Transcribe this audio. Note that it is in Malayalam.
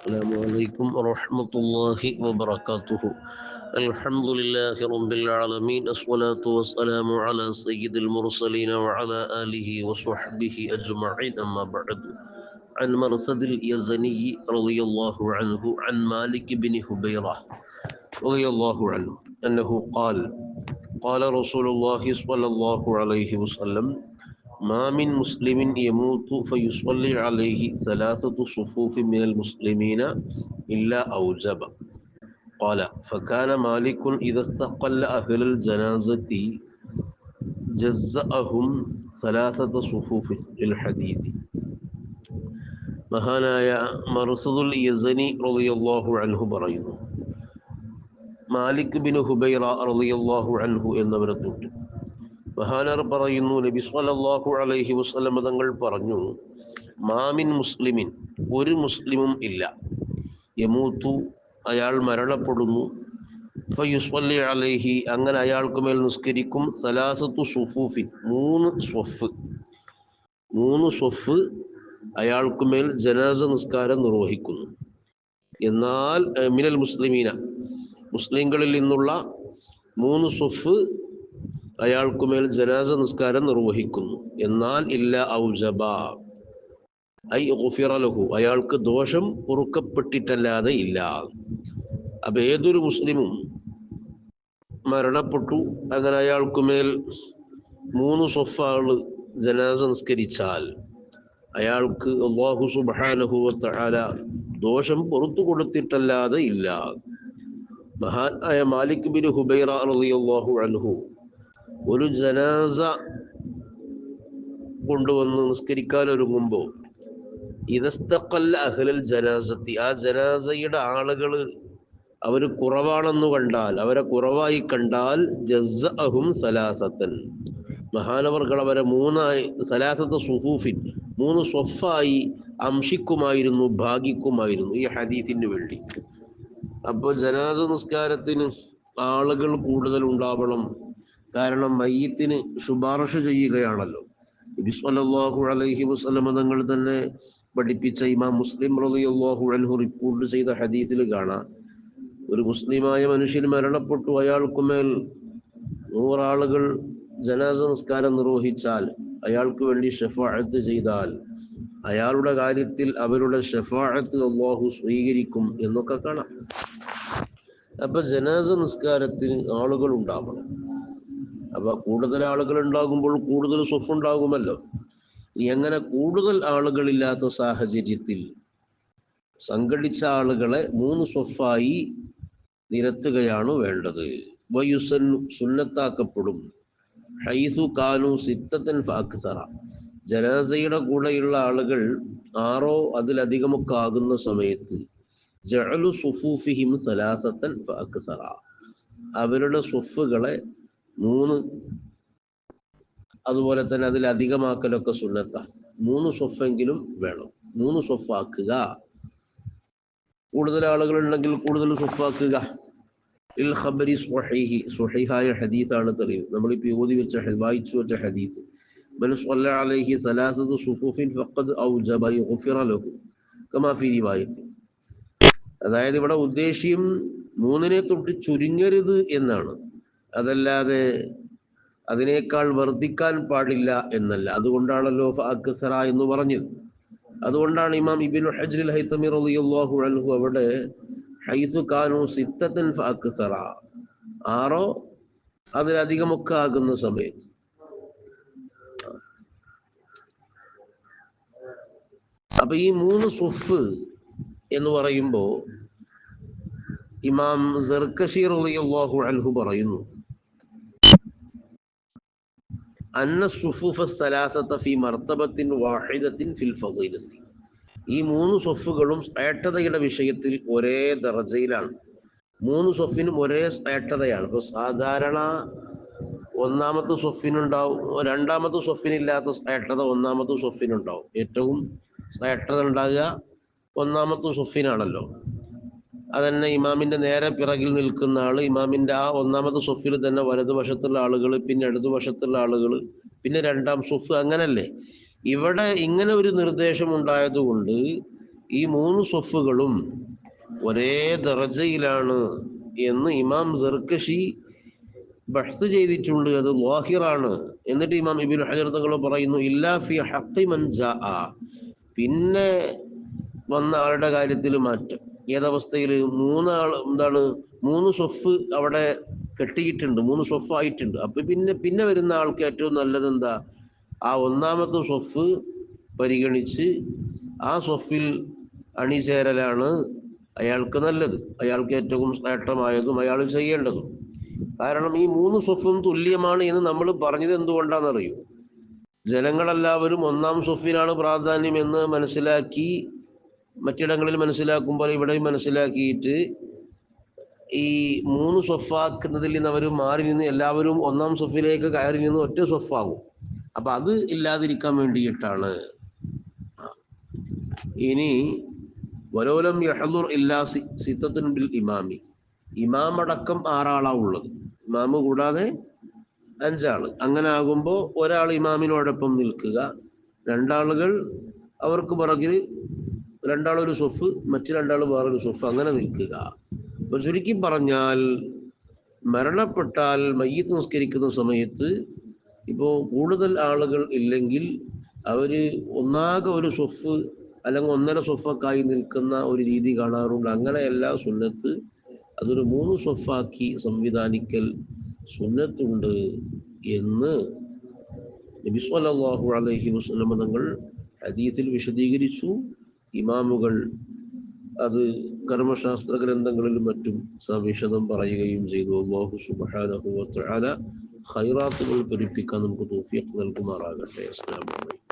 السلام عليكم ورحمة الله وبركاته. الحمد لله رب العالمين الصلاة والسلام على سيد المرسلين وعلى آله وصحبه أجمعين. أما بعد عن مرثد اليزني رضي الله عنه عن مالك بن هبيرة رضي الله عنه أنه قال قال رسول الله صلى الله عليه وسلم ما من مسلم يموت فيصلي عليه ثلاثة صفوف من المسلمين إلا أوجب قال فكان مالك إذا استقل أهل الجنازة جزأهم ثلاثة صفوف للحديث മഹാനായ മർസദുൽ യസനി റളിയല്ലാഹു അൻഹു പറയുന്നു മാലിക് ബിൻ ഹുബൈറ റളിയല്ലാഹു അൻഹു എന്നവരെ തൊട്ട് മഹാനർ പറയുന്നു നബി സ്വല്ലല്ലാഹു അലൈഹി വസല്ലം തങ്ങൾ പറഞ്ഞു മാമിൻ മുസ്ലിമിൻ ഒരു മുസ്ലിമും ഇല്ല. യമൂത്തു അയാൾ മരണപ്പെടുന്നു. ഫയുസ്വല്ലി അലൈഹി അങ്ങനെ അയാൾക്ക് മേൽ നിസ്കരിക്കും. സലാസത്തു സുഫൂഫിൻ മൂന്ന് സ്വഫ്. മൂന്ന് സ്വഫ് അയാൾക്ക് മേൽ ജനാസ നിസ്കാരം നിർവഹിക്കുന്നു. എന്നാൽ മിനൽ മുസ്ലിമീന മുസ്ലിങ്ങളിൽ നിന്നുള്ള മൂന്ന് സ്വഫ് അയാൾക്ക് മേൽ ജനാസ നിസ്കാരം നിർവഹിക്കുന്നു. എന്നാൽ ഇല്ല ഔജബ ഐ ഗുഫിറലഹു അയാൾക്ക് ദോഷം പൊറുക്കപ്പെട്ടിട്ടല്ലാതെ ഇല്ല. അപ്പൊ ഏതൊരു മുസ്ലിമും മരണപ്പെട്ടു. അങ്ങനെ അയാൾക്കുമേൽ മൂന്ന് സ്വഫാൾ ജനാസ നിസ്കരിച്ചാൽ അയാൾക്ക് അള്ളാഹു സുബാനഹുവല ദോഷം പുറത്തു കൊടുത്തിട്ടല്ലാതെ ഇല്ല. മഹാനായ മാലിക് ബിൻ ഹുബൈറ റളിയല്ലാഹു അൻഹു ഒരു ജനാസ കൊണ്ടുവന്ന് നിസ്കരിക്കാൻ ഒരുങ്ങുമ്പോൾ ഇതസ്തക്കല്ല അഹ്ലൽ ജനാസത്തി ആ ജനാസയുടെ ആളുകൾ അവർ കുറവാണെന്ന് കണ്ടാൽ അവരെ കുറവായി കണ്ടാൽ ജസ് അഹും സലാസത്തൻ. മഹാനവർകൾ അവരെ മൂന്നായി സലാസത്ത് സുഹൂഫിൻ മൂന്ന് സ്വഫായി അംശിക്കുമായിരുന്നു ഭാഗിക്കുമായിരുന്നു ഈ ഹദീസിന് വേണ്ടി. അപ്പോൾ ജനാസ നിസ്കാരത്തിന് ആളുകൾ കൂടുതൽ ഉണ്ടാവണം. കാരണം മയ്യത്തിന് ശുപാർശ ചെയ്യുകയാണല്ലോ. നബി സല്ലല്ലാഹു അലൈഹി വസല്ലമ തങ്ങൾ തന്നെ പഠിപ്പിച്ച ഇമാം മുസ്ലിം റളിയല്ലാഹു അൻഹു റിപ്പോർട്ട് ചെയ്ത ഹദീസിൽ കാണാം. ഒരു മുസ്ലിമായ മനുഷ്യൻ മരണപ്പെട്ടു. അയാൾക്കുമേൽ നൂറാളുകൾ ജനാസ നിസ്കാരം നിർവഹിച്ചാൽ അയാൾക്ക് വേണ്ടി ഷെഫാഴത്ത് ചെയ്താൽ അയാളുടെ കാര്യത്തിൽ അവരുടെ ഷെഫാഴത്ത് അള്ളാഹു സ്വീകരിക്കും എന്നൊക്കെ കാണാം. അപ്പൊ ജനാസ നിസ്കാരത്തിന് ആളുകൾ ഉണ്ടാവണം. അപ്പൊ കൂടുതൽ ആളുകൾ ഉണ്ടാകുമ്പോൾ കൂടുതൽ സ്വഫ് ഉണ്ടാകുമല്ലോ. ഇനി അങ്ങനെ കൂടുതൽ ആളുകളില്ലാത്ത സാഹചര്യത്തിൽ സംഘടിച്ച ആളുകളെ മൂന്ന് സ്വഫായി നിരത്തുകയാണ് വേണ്ടത്. വയുസൻ സുന്നത്താക്കപ്പെടും. ഹൈസു കാനു സിത്തൻ ഫാക്സറ ജനാസയുടെ കൂടെയുള്ള ആളുകൾ ആറോ അതിലധികമൊക്കെ ആകുന്ന സമയത്ത് ജഅലു സുഫൂഫിഹിം സലാസത്തൻ ഫാക്സറ അവരുടെ സ്വഫുകളെ മൂന്ന് അതുപോലെ തന്നെ അതിലധികമാക്കലൊക്കെ സുന്നത്ത മൂന്ന് സ്വഫെങ്കിലും വേണം മൂന്ന് സ്വഫാക്കുക കൂടുതൽ ആളുകൾ ഉണ്ടെങ്കിൽ കൂടുതൽ സ്വഫാക്കുക ഇൽ ഖബരി സ്വഹീഹി സ്വഹീഹായ ഹദീസാണ് തെളിവ് നമ്മളിപ്പോൾ ഓതി വെച്ച ഹ- വായിച്ചു വെച്ച ഹദീസ് من صلى عليه ثلاثة صفوف فقد أوجب يغفر له كما في رواية അതായത് ഇവിടെ ഉദ്ദേശ്യം മൂന്നിനെ തൊട്ട് ചുരുങ്ങരുത് എന്നാണ് അതല്ലാതെ അതിനേക്കാൾ വർദ്ധിക്കാൻ പാടില്ല എന്നല്ല. അതുകൊണ്ടാണല്ലോ ഫാഖസറ എന്ന് പറഞ്ഞത്. അതുകൊണ്ടാണ് ഇമാം ഇബിൻ ഹജ്രിൽ ഹൈത്തമി റളിയല്ലാഹു അൻഹു അവിടെ ഹൈസു കാനു സിത്തൻ ഫാഖസറ. ആറോ? അതിലധികമൊക്കെ ആകുന്ന സമയത്ത്. അപ്പൊ ഈ മൂന്ന് സുഫ് എന്ന് പറയുമ്പോ ഇമാം സെർക്കഷി റളിയല്ലാഹു അൻഹു പറയുന്നു. അന്ന സുഫുഫ സലാസത്ത ഫി മർത്തബത്തിൻ വാഹിദത്തിൻ ഫിൽ ഫളീലത്തി ഈ മൂന്ന് സ്വഫുകളും ഏട്ടതയുടെ വിഷയത്തിൽ ഒരേ ദർജയിലാണ്. മൂന്ന് സ്വഫിനും ഒരേ ഏട്ടതയാണ് ഇപ്പോൾ സാധാരണ ഒന്നാമത്തെ സ്വഫിനുണ്ടാവും രണ്ടാമത്തെ സ്വഫിനില്ലാത്ത ഏട്ടത ഒന്നാമത്തെ സ്വഫിനുണ്ടാവും ഏറ്റവും ഏട്ടത ഉണ്ടാകുക ഒന്നാമത്തെ സ്വഫിനാണല്ലോ അതന്നെ ഇമാമിന്റെ നേരെ പിറകിൽ നിൽക്കുന്ന ആൾ ഇമാമിന്റെ ആ ഒന്നാമത് സുഫിൽ തന്നെ വലതുവശത്തുള്ള ആളുകൾ പിന്നെ ഇടതുവശത്തുള്ള ആളുകൾ പിന്നെ രണ്ടാം സുഫ് അങ്ങനല്ലേ. ഇവിടെ ഇങ്ങനെ ഒരു നിർദ്ദേശം ഉണ്ടായതുകൊണ്ട് ഈ മൂന്ന് സുഫുകളും ഒരേ ദർജയിലാണ് എന്ന് ഇമാം സർക്കഷി ബഹ്സ് ചെയ്തിട്ടുണ്ട്. അത് വാഹിറാണ് എന്നിട്ട് ഇമാം ഇബിൻ ഹജർ പറയുന്നു ഇല്ലാ ഫി മൻ പിന്നെ വന്ന ആളുടെ കാര്യത്തിൽ മാറ്റം. ഏതവസ്ഥയിൽ മൂന്നാൾ എന്താണ് മൂന്ന് സ്വഫ് അവിടെ കെട്ടിയിട്ടുണ്ട് മൂന്ന് സ്വഫ് ആയിട്ടുണ്ട്. അപ്പൊ പിന്നെ പിന്നെ വരുന്ന ആൾക്ക് ഏറ്റവും നല്ലത് എന്താ? ആ ഒന്നാമത്തെ സ്വഫ് പരിഗണിച്ച് ആ സ്വഫിൽ അണിചേരലാണ് അയാൾക്ക് നല്ലത്. അയാൾക്ക് ഏറ്റവും നേട്ടമായതും അയാൾ ചെയ്യേണ്ടതും. കാരണം ഈ മൂന്ന് സ്വഫും തുല്യമാണ് എന്ന് നമ്മൾ പറഞ്ഞത് എന്തുകൊണ്ടാണെന്നറിയൂ? ജനങ്ങളെല്ലാവരും ഒന്നാം സ്വഫിനാണ് പ്രാധാന്യം എന്ന് മനസ്സിലാക്കി മറ്റിടങ്ങളിൽ മനസ്സിലാക്കുമ്പോൾ ഇവിടെ മനസ്സിലാക്കിയിട്ട് ഈ മൂന്ന് സ്വഫാക്കുന്നതിൽ നിന്ന് അവർ മാറി നിന്ന് എല്ലാവരും ഒന്നാം സ്വഫിലേക്ക് കയറി നിന്ന് ഒറ്റ സ്വഫാകും. അപ്പൊ അത് ഇല്ലാതിരിക്കാൻ വേണ്ടിയിട്ടാണ്. ഇനി വലോലം യഹദുർ ഇല്ലാ സിത്തത്തുൻ ബിൽ ഇമാമി. ഇമാം അടക്കം ആറാളാ ഉള്ളത്. ഇമാമ് കൂടാതെ അഞ്ചാൾ. അങ്ങനെ ആകുമ്പോൾ ഒരാൾ ഇമാമിനോടൊപ്പം നിൽക്കുക. രണ്ടാളുകൾ അവർക്ക് പുറകിൽ രണ്ടാളൊരു സ്വഫ് മറ്റു രണ്ടാൾ വേറൊരു സ്വഫ് അങ്ങനെ നിൽക്കുക. അപ്പൊ ചുരുക്കി പറഞ്ഞാൽ മരണപ്പെട്ടാൽ മയ്യത്ത് നിസ്കരിക്കുന്ന സമയത്ത് ഇപ്പോൾ കൂടുതൽ ആളുകൾ ഇല്ലെങ്കിൽ അവർ ഒന്നാകെ ഒരു സ്വഫ് അല്ലെങ്കിൽ ഒന്നര സ്വഫക്കായി നിൽക്കുന്ന ഒരു രീതി കാണാറുണ്ട്. അങ്ങനെയല്ല സുന്നത്ത്. അതൊരു മൂന്ന് സ്വഫാക്കി സംവിധാനിക്കൽ സുന്നത്തുണ്ട് എന്ന് നബി അലൈഹി വസല്ലം തങ്ങൾ ഹദീസിൽ വിശദീകരിച്ചു. ഇമാമുകൾ അത് കർമ്മശാസ്ത്ര ഗ്രന്ഥങ്ങളിലും മറ്റും സവിശദം പറയുകയും ചെയ്തു. അള്ളാഹു സുബ്ഹാനഹു ഹൈറാത്തുകൾ പെരുപ്പിക്കാൻ നമുക്ക് തൗഫീഖ് നൽകുമാറാകട്ടെ. അസ്ലാം അലൈക്കും.